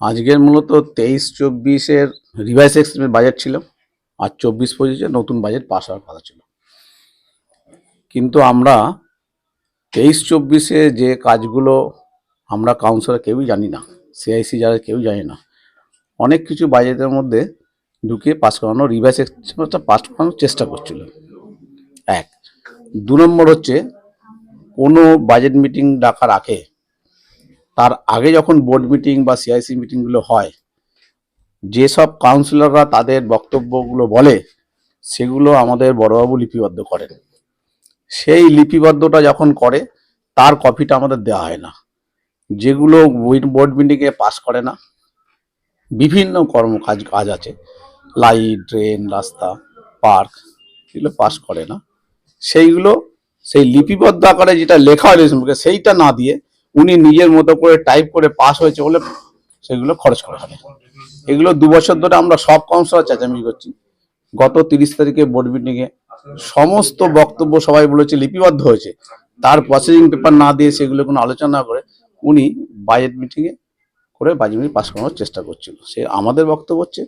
আজকের মূলত তেইশ, চব্বিশের রিভাইস এক্সট্রিমের বাজেট ছিল আর চব্বিশ, পঁচিশে নতুন বাজেট পাস হওয়ার কথা ছিল। কিন্তু আমরা তেইশ, চব্বিশে যে কাজগুলো আমরা কাউন্সিলর কেউই জানি না সিআইসি যারা কেউ জানি না, অনেক কিছু বাজেটের মধ্যে ঢুকিয়ে পাস করানো রিভাইস এক্সট্রিমটা পাস করানোর চেষ্টা করছিল। এক। দু নম্বর হচ্ছে কোনো বাজেট মিটিং ডাকার আগে তার আগে যখন বোর্ড মিটিং বা সিআইসি মিটিংগুলো হয়, যেসব কাউন্সিলররা তাদের বক্তব্যগুলো বলে, সেগুলো আমাদের বড়বাবু লিপিবদ্ধ করেন। সেই লিপিবদ্ধটা যখন করে, তার কপিটা আমাদের দেওয়া হয় না। যেগুলো বোর্ড মিটিংয়ে পাস করে না। বিভিন্ন কর্মকাজ, কাজ আছে। লাইট ড্রেন রাস্তা, পার্ক, এগুলো পাস করে না। সেইগুলো, সেই লিপিবদ্ধ আকারে যেটা লেখা হয় রেজুমকে সেইটা না দিয়ে উনি নিজের মতো করে টাইপ করে পাস হয়েছে বলে সেগুলো খরচ করা হবে। এগুলো দু বছর ধরে আমরা সব কাউন্সিলর চেঁচামেচি করছি। গত তিরিশ তারিখে বোর্ড মিটিংয়ে সমস্ত বক্তব্য সবাই বলেছে, লিপিবদ্ধ হয়েছে। তার প্রসেসিং পেপার না দিয়ে সেগুলো কোনো আলোচনা করে উনি বাজেট মিটিংয়ে করে বাজেট মিটিং পাস করানোর চেষ্টা করছিল। সে আমাদের বক্তব্য হচ্ছে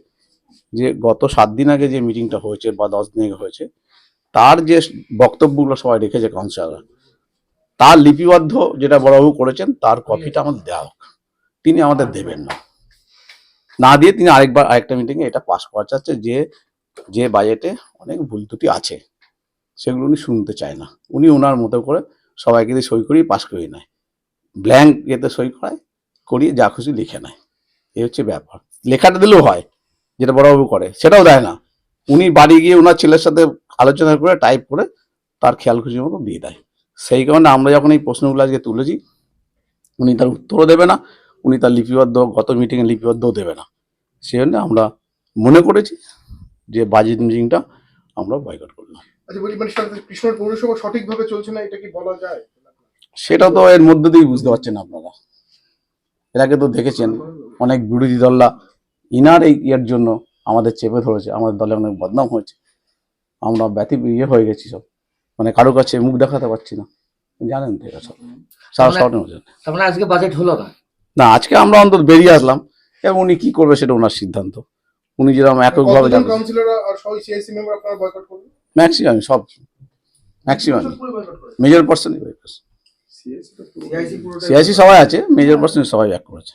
যে, গত সাত দিন আগে যে মিটিংটা হয়েছে বা দশ দিন আগে হয়েছে, তার যে বক্তব্যগুলো সবাই রেখেছে কাউন্সিলররা তার লিপিবদ্ধ যেটা বড়বাবু করেছেন তার কপিটা আমাদের দেওয়া হোক। তিনি আমাদের দেবেন না। না দিয়ে তিনি আরেকবার আরেকটা মিটিংয়ে এটা পাস করা চাচ্ছে যে যে বাজেটে অনেক ভুল ত্রুটি আছে সেগুলো উনি শুনতে চায় না। উনি ওনার মতো করে সবাইকে দিয়ে সই করিয়ে পাস করিয়ে নেয়। ব্ল্যাঙ্ক এতে সই করায় করিয়ে যা খুশি লিখে নেয়। এই হচ্ছে ব্যাপার। লেখাটা দিলেও হয় যেটা বড়বাবু করে সেটাও দেয় না। উনি বাড়ি গিয়ে ওনার ছেলের সাথে আলোচনা করে টাইপ করে তার খেয়াল খুশির মতো দিয়ে দেয়। সেই কারণে আমরা যখন এই প্রশ্নগুলো আজকে তুলেছি উনি তার উত্তরও দেবে না উনি তার লিপিবদ্ধ গত মিটিংয়ে লিপিবদ্ধও দেবে না। সেই জন্য আমরা মনে করেছি যে বাজেট মিটিংটা আমরা বয়কট করলাম। আচ্ছা মানে পৌরসভা সঠিকভাবে চলছে না এটা কি বলা যায়? সেটা তো এর মধ্যে দিয়েই বুঝতে পারছেন আপনারা। এর আগে তো দেখেছেন অনেক বিরোধী দলরা ইনার এই ইয়ের জন্য আমাদের চেপে ধরেছে আমাদের দলে অনেক বদনাম হয়েছে। আমরা ব্যথি ইয়ে হয়ে গেছি সব। মানে কারও কাছে মুখ দেখাতে পারছি না। জানেন তো এটা সব। সারা শহরের মধ্যে তার মানে আজকে বাজেট হলো না? না আজকে আমরা অন্তত বেরিয়ে আসলাম। এবং উনি কি করবে সেটা ওনার সিদ্ধান্ত। উনি যেরকম এককভাবে কতজন জানেন কাউন্সিলর আর সবাই সিআইসি মেম্বার আপনারা বয়কট করবেন? ম্যাক্সিমাম সব। ম্যাক্সিমাম পুরো বয়কট করেন মেজর পার্সেন্ট সিআইসি সবাই আছে মেজর পার্সেন্ট সবাই ব্যাক করেছে।